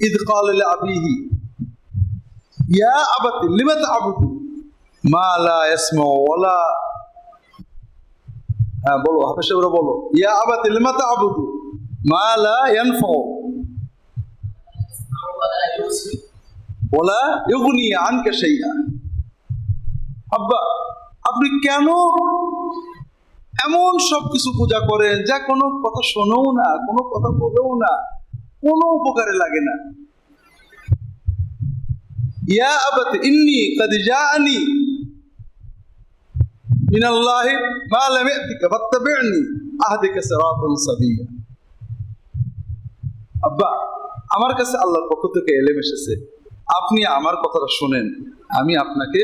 ইদ কাল আবিহি ইয়া আবাতি লিমাত আবুদু মা লা ইয়াসমা ওয়ালা হ্যাঁ বলো হাফেজ সাহেবরা বলো ইয়া আবাতি লিমাত আবুদু মালা ওলা ইউগনি আন সেইয়া আব্বা আপনি কেন এমন সব কিছু পূজা করেন যা কোনো কথা শোনেও না, কোনো কথা বলেও না? কোনো উপকারে লাগে না ইয়া আবাত ইন্নি কাদ জাআনি من الله ما لم يأتك فاتبعني أهدك صراطا سبيا আব্বা আমার কাছে আল্লাহর পক্ষ থেকে এলেম এসেছে আপনি আমার কথাটা শুনেন আমি আপনাকে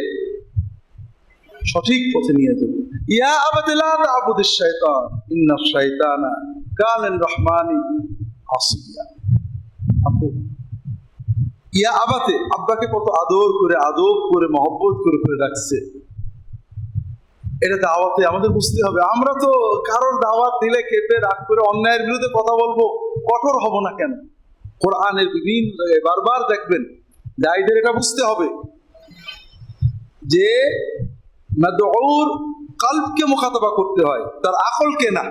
সঠিক পথে নিয়ে যাব ইয়া আবাতে লা তা'বুদিশ শাইতান ইন্নাশ শাইতানা কালান রহমানি আসিয়া আব্বু। ইয়া আবাতে, আব্বাকে কত আদর করে, আদব করে, মহব্বত করে করে রাখছে এটা দাওয়াতে আমাদের বুঝতে হবে। আমরা তো কারোর দাওয়াত দিলে কেঁপে, রাগ করে অন্যায়ের বিরুদ্ধে কথা বলব, কঠোর হব না কেন? কোরআনের বিভিন্ন জায়গায় বারবার দেখবেন, দায়ীদের এটা বুঝতে হবে। যে মাদউর কালবকে মুখাতাবা করতে হয়, তার আকলকে না।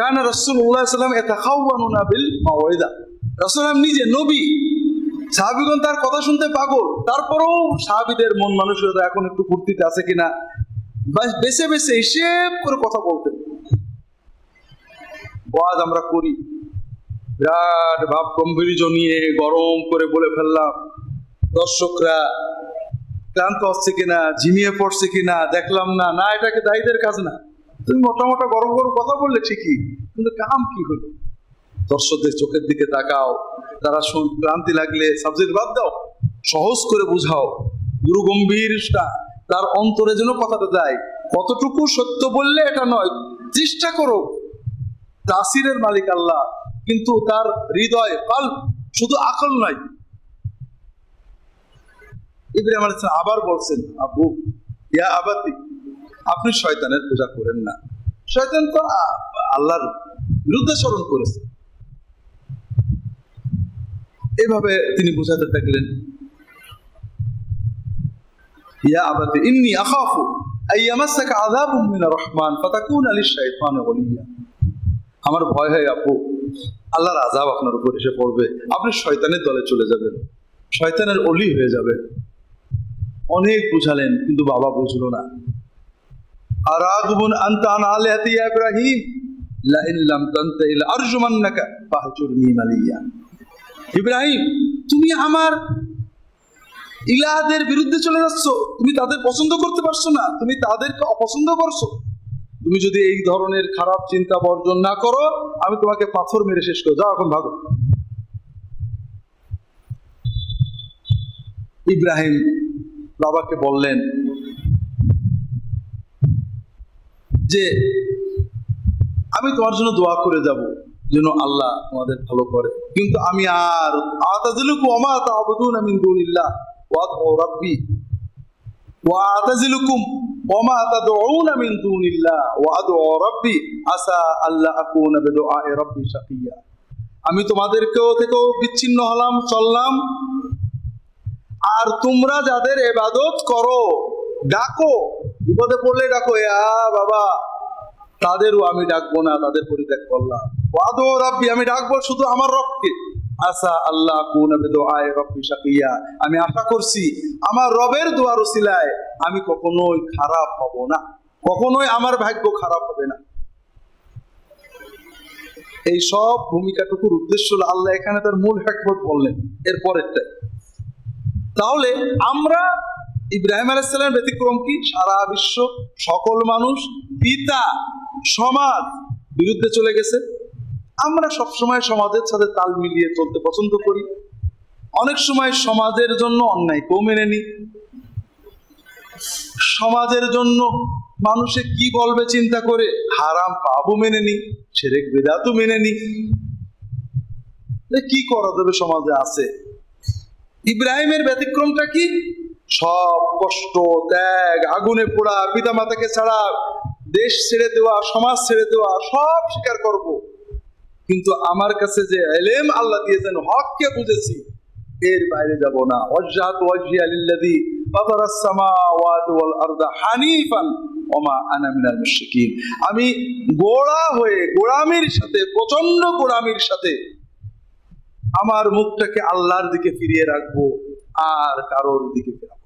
কান রাসূলুল্লাহ সাল্লাম ইয়াতাখাওয়ানুনা বিল মাওয়াইদা রাসূলুল্লাহ নিজে নবী। সাহাবিগণ তার কথা শুনতে পাগল। তারপরেও সাহাবিদের মন মানসিকতা এখন একটু ফুর্তিতে আছে কিনা বেছে বেছে হিসেব করে কথা বলতেন। ওয়াজ আমরা করি। বিরাট ভাব গম্ভীর্য নিয়ে গরম করে বলে ফেললাম, দর্শকরা, ক্লান্ত হচ্ছে কিনা, ঝিমিয়ে পড়ছে কিনা, দেখলাম না না, এটাকে দায়ীদের কাজ না। তুমি মোটা মোটা গরম গরম কথা বললে ঠিকই, কিন্তু কাম কি হলো? দর্শকদের চোখের দিকে তাকাও, তারা ক্লান্তি লাগলে সাবজেক্ট বাদ দাও, সহজ করে বুঝাও। গুরু গম্ভীর তার অন্তরে যেন কথাটা যায়, কতটুকু সত্য বললে এটা নয়, চেষ্টা করো। তাসিরের মালিক আল্লাহ, কিন্তু তার হৃদয় কাল শুধু আকল নয় ইব্রাহিম আবার বলছেন, আবু, ইয়া আবাতি আপনি শয়তানের পূজা করেন না। শয়তান তো আল্লাহর বিরুদ্ধে স্মরণ করেছে। এভাবে তিনি বোঝাতে থাকলেন। ইয়া ইন্নী আখাফু রহমান, ফাতাকুনা ওয়ালিয়া আমার ভয় হয় আপু, আল্লাহর আযাব আপনার উপর এসে পড়বে। আপনি শয়তানের দলে চলে যাবেন। শয়তানের অলি হয়ে যাবে অনেক বুঝালেন, কিন্তু বাবা বুঝলো না। আর আগুবুন আনতা আন ইব্রাহিম লা ইন লাম তানতাহি লা আরজুমান্নাকা ফাহজুরনি ইব্রাহিম, তুমি আমার ইলাহাদের বিরুদ্ধে চলে যাচ্ছ, তুমি তাদের পছন্দ করতে পারছ না, তুমি তাদেরকে অপছন্দ করছ। তুমি যদি এই ধরনের খারাপ চিন্তা বর্জন না করো, আমি তোমাকে পাথর মেরে শেষ করে যাও এখন ভাগো। ইব্রাহিম বাবাকে বললেন যে আমি তোমার জন্য দোয়া করে যাব, যেন আল্লাহ তোমাদের ভালো করে। কিন্তু আমি আর আতাজিলুকু ওমা তা'বুদুনা মিন দুনিল্লাহ ওয়া রাব্বি। ওয়া আতাজিলুকুম ওমা তাদউনা দুনিল্লাহ ওয়া আদউ রাব্বি। আসা আল্লাহ আকুনা বিদুআই রাব্বি শাকিয়া। আমি তোমাদেরকেও থেকেও বিচ্ছিন্ন হলাম, চললাম। আর তোমরা যাদের এবাদত করো, ডাকো বিপদে পড়লে ডাকো বাবা, তাদেরও আমি ডাকবো না, তাদের পরিত্যাগ করলাম। ওয়াদো রাব্বি, আমি ডাকবো শুধু আমার রবকে। আসা আল্লাহ কুন আমি আশা করছি আমার রবের দোয়ার উসিলায় আমি কখনোই খারাপ হব না, কখনোই আমার ভাগ্য খারাপ হবে না। এই সব ভূমিকাটুকুর উদ্দেশ্য হলো আল্লাহ এখানে তার মূল হ্যাকমত বললেন, এর তাহলে আমরা ইব্রাহিম আলাইসাল্লামের ব্যতিক্রম কি? সারা বিশ্ব সকল মানুষ, পিতা, সমাজ বিরুদ্ধে চলে গেছে। আমরা সব সময় সমাজের সাথে তাল মিলিয়ে চলতে পছন্দ করি। অনেক সময় সমাজের জন্য অন্যায়কেও মেনে নিই। সমাজের জন্য মানুষে কি বলবে চিন্তা করে হারাম পাবো মেনে নি সেরেক বেদাতও মেনে নি কি করা যাবে সমাজে আছে? ইব্রাহিমের ব্যতিক্রমটা কি? সব কষ্ট, ত্যাগ, আগুনে পোড়া পিতা মাতাকে ছাড়া দেশ ছেড়ে দেওয়া, সমাজ ছেড়ে দেওয়া, সব স্বীকার করব। কিন্তু আমার কাছে যে এলেম আল্লাহ দিয়েছেন, হককে বুঝেছি, এর বাইরে যাব না। ওয়াজহাত ওয়াজহিয়া লিল্লাযী ফাতারাস ওয়াল আরদা হানিফান ওমা আনা মিনাল মুশরিকিন। আমি গোড়া হয়ে গোড়ামির সাথে প্রচণ্ড গোড়ামির সাথে আমার মুখটাকে আল্লাহর দিকে ফিরিয়ে রাখব, আর কারোর দিকে ফেরাবো।